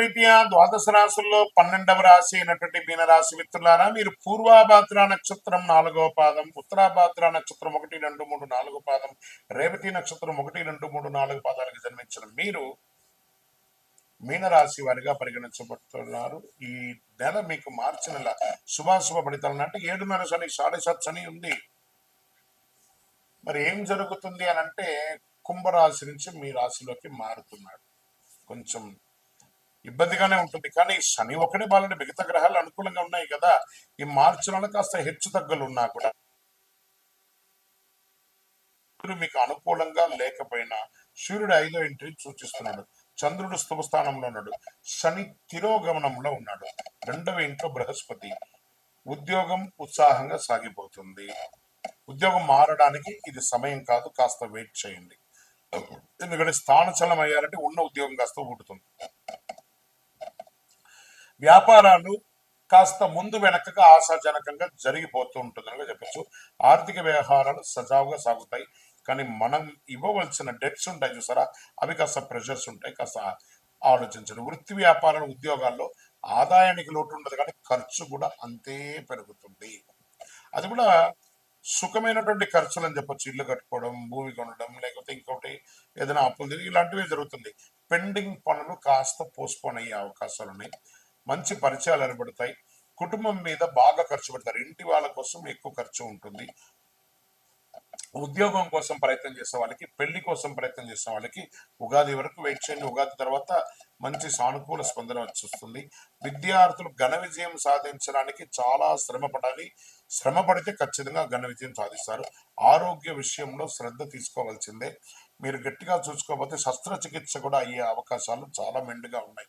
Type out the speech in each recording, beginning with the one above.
రీత్యా ద్వాదశ రాశుల్లో పన్నెండవ రాశి అయినటువంటి మీనరాశి మిత్రులారా మీరు పూర్వాభాద్ర నక్షత్రం నాలుగవ పాదం ఉత్తరాభాద్ర నక్షత్రం ఒకటి రెండు మూడు నాలుగు పాదం రేవతి నక్షత్రం ఒకటి రెండు మూడు నాలుగు పాదాలకు జన్మించిన మీరు మీనరాశి వారిగా పరిగణించబడుతున్నారు. ఈ నెల మీకు మార్చి నెల శుభాశుభ ఫలితాలు అంటే ఏడున్నర శని సాడే సత్ శని ఉంది. మరి ఏం జరుగుతుంది అని అంటే కుంభరాశి నుంచి మీ రాశిలోకి మారుతున్నాడు కొంచెం ఇబ్బందిగానే ఉంటుంది. కానీ శని ఒకటే బాలని మిగతా గ్రహాలు అనుకూలంగా ఉన్నాయి కదా. ఈ మార్చి నెల కాస్త హెచ్చు తగ్గులు ఉన్నా కూడా మీకు అనుకూలంగా లేకపోయినా సూర్యుడు ఐదో ఇంటిని సూచిస్తున్నాడు. చంద్రుడు స్థుభ స్థానంలో ఉన్నాడు. శని తిరోగమనంలో ఉన్నాడు. రెండవ ఇంట్లో బృహస్పతి. ఉద్యోగం ఉత్సాహంగా సాగిపోతుంది. ఉద్యోగం మారడానికి ఇది సమయం కాదు కాస్త వెయిట్ చేయండి. ఎందుకంటే స్థానచలం అయ్యారంటే ఉన్న ఉద్యోగం కాస్త ఊడుతుంది. వ్యాపారాలు కాస్త ముందు వెనకగా ఆశాజనకంగా జరిగిపోతూ ఉంటుందని చెప్పచ్చు. ఆర్థిక వ్యవహారాలు సజావుగా సాగుతాయి. కానీ మనం ఇవ్వవలసిన డెట్స్ ఉంటాయి చూసారా? అవి కాస్త ప్రెషర్స్ ఉంటాయి. కాస్త ఆలోచించండి. వృత్తి వ్యాపారాల ఉద్యోగాల్లో ఆదాయానికి లోటు ఉండదు. కానీ ఖర్చు కూడా అంతే పెరుగుతుంది. అది కూడా సుఖమైనటువంటి ఖర్చులు అని చెప్పొచ్చు. ఇల్లు కట్టుకోవడం భూమి కొనడం లేకపోతే ఇంకోటి ఏదైనా అప్పులు తిరిగి ఇలాంటివి జరుగుతుంది. పెండింగ్ పనులు కాస్త పోస్ట్పోన్ అయ్యే అవకాశాలు ఉన్నాయి మంచి పరిచయాలు ఏర్పడతాయి. కుటుంబం మీద బాగా ఖర్చు పెడతారు. ఇంటి వాళ్ళ కోసం ఎక్కువ ఖర్చు ఉంటుంది. ఉద్యోగం కోసం ప్రయత్నం చేసే వాళ్ళకి పెళ్ళి కోసం ప్రయత్నం చేసే వాళ్ళకి ఉగాది వరకు వెయిట్ చేయండి. ఉగాది తర్వాత మంచి సానుకూల స్పందన వచ్చి వస్తుంది విద్యార్థులు ఘన విజయం సాధించడానికి చాలా శ్రమ పడాలి. శ్రమ పడితే ఖచ్చితంగా ఘన విజయం సాధిస్తారు. ఆరోగ్య విషయంలో శ్రద్ధ తీసుకోవాల్సిందే. మీరు గట్టిగా చూసుకోకపోతే శస్త్రచికిత్స కూడా అయ్యే అవకాశాలు చాలా మెండుగా ఉన్నాయి.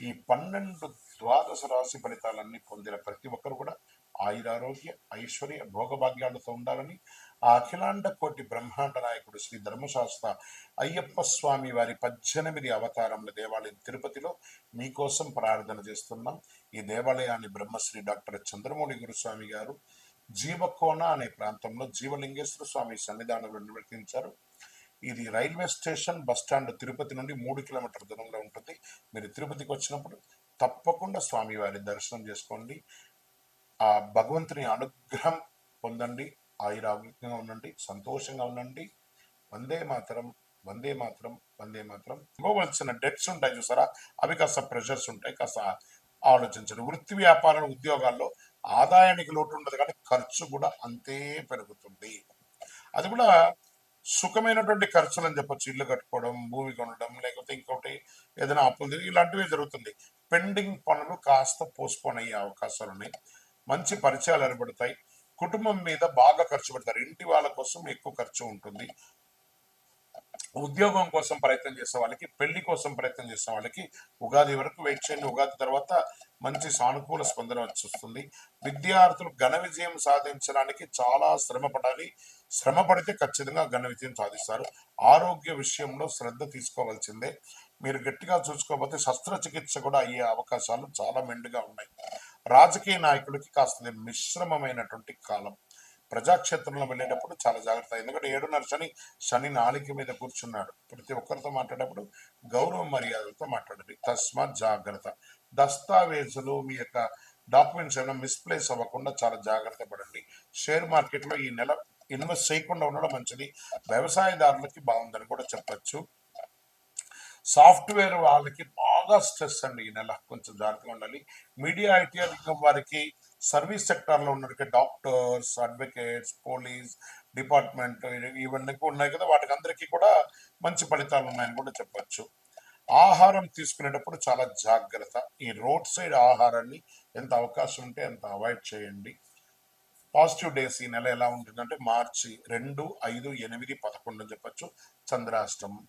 ఈ పన్నెండు ద్వాదశ రాశి ఫలితాలన్నీ పొందిన ప్రతి ఒక్కరు కూడా ఆయురారోగ్య ఐశ్వర్య భోగభాగ్యాలతో ఉండాలని ఆ అఖిలాండ కోటి బ్రహ్మాండ నాయకుడు శ్రీ ధర్మశాస్త్ర అయ్యప్ప స్వామి వారి పద్దెనిమిది అవతారముల దేవాలయం తిరుపతిలో మీకోసం ప్రార్థన చేస్తున్నాం. ఈ దేవాలయాన్ని బ్రహ్మశ్రీ డాక్టర్ చంద్రమౌళి గురుస్వామి గారు జీవకోన అనే ప్రాంతంలో జీవలింగేశ్వర స్వామి సన్నిధానంలో నిర్వర్తించారు. ఇది railway station bus stand Tirupati నుండి మూడు కిలోమీటర్ల దూరంలో ఉంటుంది. మీరు తిరుపతికి వచ్చినప్పుడు తప్పకుండా స్వామివారి దర్శనం చేసుకోండి. ఆ భగవంతుని అనుగ్రహం పొందండి. ఆయురాగ్యంగా ఉండండి. సంతోషంగా ఉండండి. వందే మాతరం వందే మాత్రం వందే మాత్రం. ఇవ్వవలసిన డెట్స్ ఉంటాయి చూసారా? అవి కాస్త ప్రెషర్స్ ఉంటాయి. కాస్త ఆలోచించండి. వృత్తి వ్యాపారాల ఉద్యోగాల్లో ఆదాయానికి లోటు ఉండదు కానీ ఖర్చు కూడా అంతే పెరుగుతుంది. అది కూడా సుఖమైనటువంటి ఖర్చులు అని చెప్పొచ్చు. ఇల్లు కట్టుకోవడం భూమి కొనడం లేకపోతే ఇంకోటి ఏదైనా అప్పులు తీరి- ఇలాంటివి జరుగుతుంది. పెండింగ్ పనులు కాస్త పోస్ట్పోన్ అయ్యే అవకాశాలు ఉన్నాయి. మంచి పరిచయాలు ఏర్పడతాయి. కుటుంబం మీద బాగా ఖర్చు పెడతారు. ఇంటి వాళ్ళ కోసం ఎక్కువ ఖర్చు ఉంటుంది. ఉద్యోగం కోసం ప్రయత్నం చేసే వాళ్ళకి పెళ్ళి కోసం ప్రయత్నం చేసే వాళ్ళకి ఉగాది వరకు వెయిట్ చేయండి. ఉగాది తర్వాత మంచి సానుకూల స్పందన వచ్చి వస్తుంది విద్యార్థులు ఘన విజయం సాధించడానికి చాలా శ్రమ పడాలి. శ్రమ పడితే ఖచ్చితంగా ఘన విజయం సాధిస్తారు. ఆరోగ్య విషయంలో శ్రద్ధ తీసుకోవాల్సిందే. మీరు గట్టిగా చూసుకోకపోతే శస్త్రచికిత్స కూడా అయ్యే అవకాశాలు చాలా మెండుగా ఉన్నాయి. రాజకీయ నాయకులకి కాస్త మిశ్రమమైనటువంటి కాలం. ప్రజాక్షేత్రంలో వెళ్ళేటప్పుడు చాలా జాగ్రత్త. ఎందుకంటే ఏడున్నర శని శని నాలిక మీద కూర్చున్నాడు. ప్రతి ఒక్కరితో మాట్లాడేటప్పుడు గౌరవ మర్యాదలతో మాట్లాడాలి. తస్మాత్ జాగ్రత్త. దస్తావేజులు మీ యొక్క డాక్యుమెంట్స్ ఏమైనా మిస్ప్లేస్ అవ్వకుండా చాలా జాగ్రత్త పడండి. షేర్ మార్కెట్లో ఈ నెల ఇన్వెస్ట్ చేయకుండా ఉండడం మంచిది. వ్యవసాయదారులకి బాగుందని కూడా చెప్పచ్చు. సాఫ్ట్వేర్ వాళ్ళకి బాగా స్ట్రెస్ అండి ఈ నెల. కొంచెం జాగ్రత్తగా ఉండాలి. మీడియా ఐటీ వారికి సర్వీస్ సెక్టార్లో ఉన్నట్టు డాక్టర్స్ అడ్వకేట్స్ పోలీస్ డిపార్ట్మెంట్ ఇవన్నీ ఉన్నాయి కదా. వాటికి అందరికీ కూడా మంచి ఫలితాలు ఉన్నాయని కూడా చెప్పచ్చు. ఆహారం తీసుకునేటప్పుడు చాలా జాగ్రత్త. ఈ రోడ్ సైడ్ ఆహారాన్ని ఎంత అవకాశం ఉంటే అంత అవాయిడ్ చేయండి. పాజిటివ్ డేస్ ఈ నెల ఎలా ఉంటుందంటే మార్చి రెండు ఐదు ఎనిమిది పదకొండు అని చెప్పొచ్చు. చంద్రాష్టమం.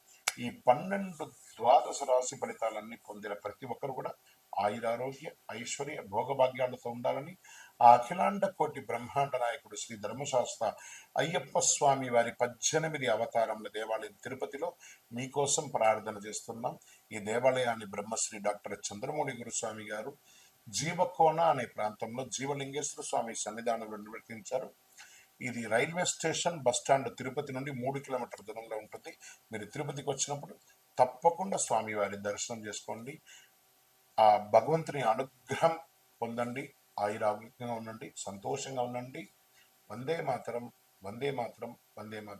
ఈ పన్నెండు ద్వాదశ రాశి ఫలితాలన్నీ పొందిన ప్రతి ఒక్కరు కూడా ఆయురారోగ్య ఐశ్వర్య భోగభాగ్యాలతో ఉండాలని ఆ అఖిలాండ కోటి బ్రహ్మాండ నాయకుడు శ్రీ ధర్మశాస్త్ర అయ్యప్ప స్వామి వారి పద్దెనిమిది అవతారముల దేవాలయం తిరుపతిలో మీకోసం ప్రార్థన చేస్తున్నాం. ఈ దేవాలయాన్ని బ్రహ్మశ్రీ డాక్టర్ చంద్రమౌళి గురుస్వామి గారు జీవకోన అనే ప్రాంతంలో జీవలింగేశ్వర స్వామి సన్నిధానంలో నిర్వర్తించారు. ఇది railway station bus stand Tirupati నుండి మూడు కిలోమీటర్ దూరంలో ఉంటుంది. మీరు తిరుపతికి వచ్చినప్పుడు తప్పకుండా స్వామివారి దర్శనం చేసుకోండి. ఆ భగవంతుని అనుగ్రహం పొందండి. ఆయురారోగ్యంగా ఉండండి. సంతోషంగా ఉండండి. వందే మాతరం వందే మాతరం వందే మాతరం.